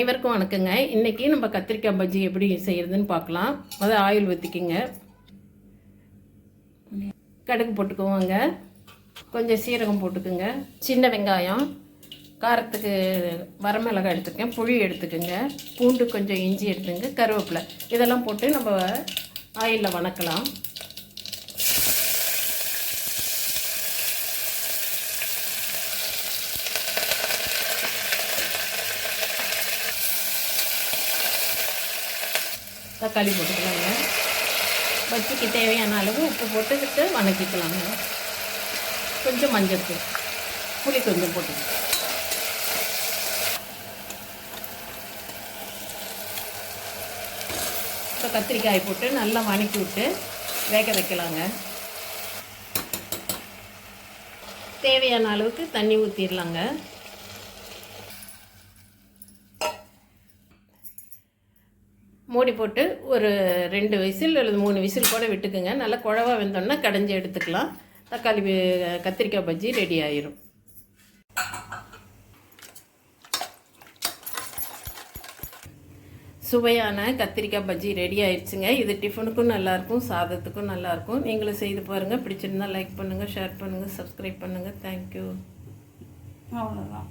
அனைவருக்கும் வணக்கங்க. இன்னைக்கு நம்ம கத்திரிக்காய் பஜ்ஜி எப்படி செய்யறதுன்னு பார்க்கலாம். அதை ஆயில் ஊற்றிக்கிங்க கடுகு போட்டுக்குவோங்க. கொஞ்சம் சீரகம் போட்டுக்குங்க. சின்ன வெங்காயம் காரத்துக்கு வரமிளகாய் எடுத்துக்கேன் புளி எடுத்துக்கோங்க. பூண்டு கொஞ்சம் இஞ்சி எடுத்துங்க கருவேப்பிலை. இதெல்லாம் போட்டு நம்ம ஆயிலில் வணக்கலாம். தக்காளி போட்டுக்கலாங்க. பஜ்ஜிக்கு தேவையான அளவு உப்பு போட்டுக்கிட்டு வணக்கிக்கலாங்க. கொஞ்சம் மஞ்சள் புளி கொஞ்சம் போட்டுக்கலாம் இப்போ கத்திரிக்காய் போட்டு நல்லா வணக்கி விட்டு வேக வைக்கலாங்க. தேவையான அளவுக்கு தண்ணி ஊற்றிடலாங்க மூடி போட்டு ஒரு ரெண்டு விசில் அல்லது மூணு விசில் கூட விட்டுக்குங்க. நல்லா குழவா வெந்தோன்னா கடைஞ்சி எடுத்துக்கலாம். தக்காளி கத்திரிக்காய் பஜ்ஜி ரெடி ஆயிரும். சுவையான கத்திரிக்காய் பஜ்ஜி ரெடி ஆயிடுச்சுங்க. இது டிஃபனுக்கும் நல்லாயிருக்கும் சாதத்துக்கும் நல்லாயிருக்கும் நீங்களும் செய்து பாருங்கள் பிடிச்சிருந்தா லைக் பண்ணுங்கள் ஷேர் பண்ணுங்கள் சப்ஸ்கிரைப் பண்ணுங்கள் தேங்க்யூ அவ்வளோதான்